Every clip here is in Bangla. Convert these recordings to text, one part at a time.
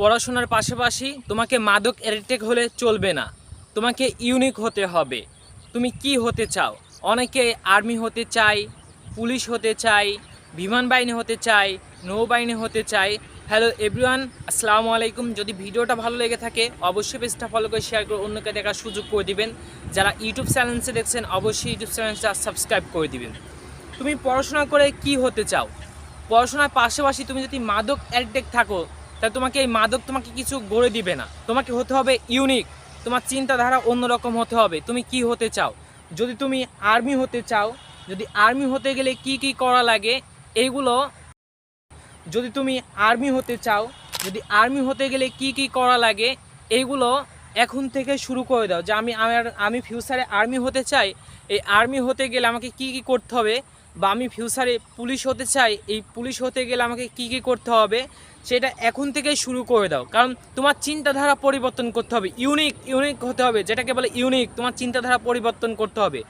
পড়াশোনার পাশাপাশি তোমাকে মাদক অ্যাডিক্টেড হলে চলবে না। তোমাকে ইউনিক হতে হবে। তুমি কি হতে চাও? অনেকে আর্মি হতে চাই পুলিশ হতে চাই বিমান বাহিনী হতে চাই নৌবাহিনী হতে চাই হ্যালো এভরিওয়ান আসসালামু আলাইকুম। যদি ভিডিওটা ভালো লেগে থাকে, অবশ্যই পেজটা ফলো করে শেয়ার করে অন্যকে দেখার সুযোগ করে দিবেন। যারা ইউটিউব চ্যানেলসে দেখছেন, অবশ্যই ইউটিউব চ্যানেলটা সাবস্ক্রাইব করে দিবেন। তুমি পড়াশোনা করে কি হতে চাও? পড়াশোনার পাশাপাশি তুমি যদি মাদক অ্যাডিক্টেড থাকো তাহলে তোমাকে এই মাদক তোমাকে কিছু গড়ে দিবে না। তোমাকে হতে হবে ইউনিক তোমার চিন্তাধারা অন্যরকম হতে হবে। তুমি কি হতে চাও? যদি তুমি আর্মি হতে চাও, যদি আর্মি হতে গেলে কি কি করা লাগে এইগুলো যদি তুমি আর্মি হতে চাও, যদি আর্মি হতে গেলে কি কি করা লাগে এইগুলো এখন থেকে শুরু করে দাও। যে আমি, আমার, আমি ফিউচারে আর্মি হতে চাই, এই আর্মি হতে গেলে আমাকে কি কি করতে হবে বা আমি ফিউচারে পুলিশ হতে চাই, এই পুলিশ হতে গেলে আমাকে কি কি করতে হবে, সেটা এখন থেকেই শুরু করে দাও। কারণ তোমার চিন্তাধারা পরিবর্তন করতে হবে ইউনিক ইউনিক হতে হবে, যেটাকে বলে ইউনিক তোমার চিন্তাধারা পরিবর্তন করতে হবে।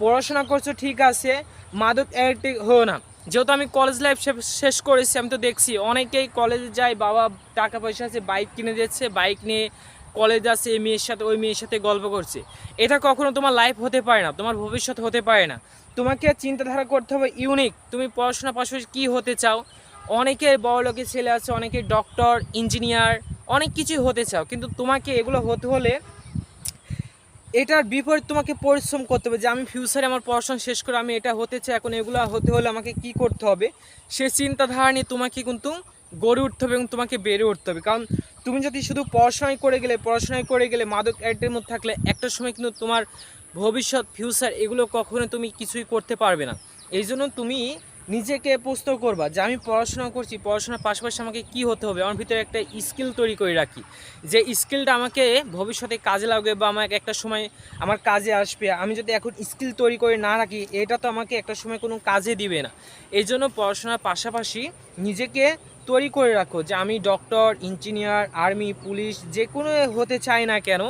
পড়াশোনা করছ, ঠিক আছে, মাদক অ্যাডিক্ট হো না। যেহেতু আমি কলেজ লাইফ শেষ করেছি, আমি তো দেখছি, অনেকেই কলেজে যায়, বাবা টাকা পয়সা আছে বাইক কিনে দিচ্ছে বাইক নিয়ে কলেজ আছে, এই মেয়ের সাথে, ওই মেয়ের সাথে গল্প করছে। এটা কখনো তোমার লাইফ হতে পারে না, তোমার ভবিষ্যৎ হতে পারে না। তোমাকে চিন্তাধারা করতে হবে ইউনিক তুমি পড়াশোনার পাশাপাশি কী হতে চাও? অনেকের বড় লোকের ছেলে আছে, অনেকে ডক্টর ইঞ্জিনিয়ার অনেক কিছুই হতে চাও। কিন্তু তোমাকে এগুলো হতে হলে এটার বিপরীত তোমাকে পরিশ্রম করতে হবে যে, আমি ফিউচারে আমার পড়াশোনা শেষ করে আমি এটা হতে চাই, এখন এগুলো হতে হলে আমাকে কি করতে হবে? সে চিন্তাধারা নিয়ে তোমাকে কিন্তু গড়ে উঠতে হবে এবং তোমাকে বেড়ে উঠতে হবে। কারণ তুমি যদি শুধু পড়াশোনায় করে গেলে পড়াশোনায় করে গেলে মাদক অ্যাডের মধ্যে থাকলে, একটা সময় কিন্তু তোমার ভবিষ্যৎ ফিউচার এগুলো কখনো তুমি কিছুই করতে পারবে না। এই জন্য তুমি নিজেকে প্রস্তুত করবা যে, আমি পড়াশোনা করছি, পড়াশোনার পাশাপাশি আমাকে কি হতে হবে? আমার ভিতরে একটা স্কিল তৈরি করে রাখি। যে স্কিলটা আমাকে ভবিষ্যতে কাজে লাগবে বা আমাকে একটা সময় আমার কাজে আসবে, আমি যদি এখন স্কিল তৈরি করে না রাখি, এটা তো আমাকে একটা সময় কোনো কাজে দিবে না। এই জন্য পড়াশোনার পাশাপাশি নিজেকে তৈরি করে রাখো যে আমি ডক্টর, ইঞ্জিনিয়ার, আর্মি, পুলিশ যে কোনো হতে চাই না কেন,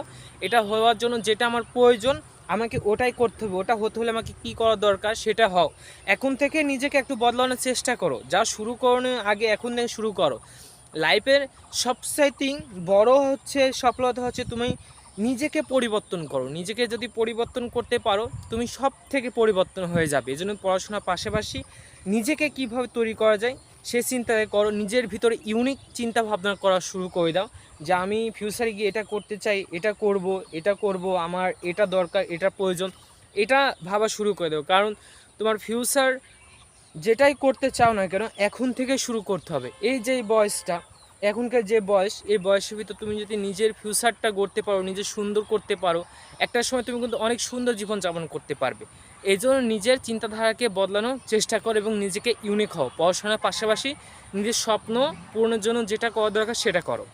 এটা হওয়ার জন্য যেটা আমার প্রয়োজন, আমাকে ওটাই করতে হবে। ওটা হতে হলে আমাকে কি করা দরকার সেটা হও। এখন থেকে নিজেকে একটু বদলানোর চেষ্টা করো। যা শুরু করানোর আগে এখন থেকে শুরু করো। লাইফের সবচাইতে বড় হচ্ছে, সফলতা হচ্ছে তুমি নিজেকে পরিবর্তন করো। নিজেকে যদি পরিবর্তন করতে পারো, তুমি সব থেকে পরিবর্তন হয়ে যাবে। এই জন্য পড়াশোনার পাশাপাশি নিজেকে কীভাবে তৈরি করা যায় সে চিন্তা করো, নিজের ভিতরে ইউনিক চিন্তা ভাবনা করা শুরু করে দাও যে আমি ফিউচারে গিয়ে এটা করতে চাই, এটা করব এটা করব, আমার এটা দরকার, এটা প্রয়োজন। এটা ভাবা শুরু করে দাও। কারণ তোমার ফিউচার যেটাই করতে চাও না কেন, এখন থেকে শুরু করতে হবে। এই যে বয়সটা, এখনকার যে বয়স, এই বয়সের ভিতর তুমি যদি নিজের ফিউচারটা গড়তে পারো, নিজে সুন্দর করতে পারো, একটা সময় তুমি কিন্তু অনেক সুন্দর জীবন জীবনযাপন করতে পারবে। এই জন্য নিজের চিন্তাধারাকে বদলানোর চেষ্টা কর এবং নিজেকে ইউনিক হও। পড়াশোনার পাশাপাশি নিজের স্বপ্ন পূরণের জন্য যেটা করা দরকার সেটা করো।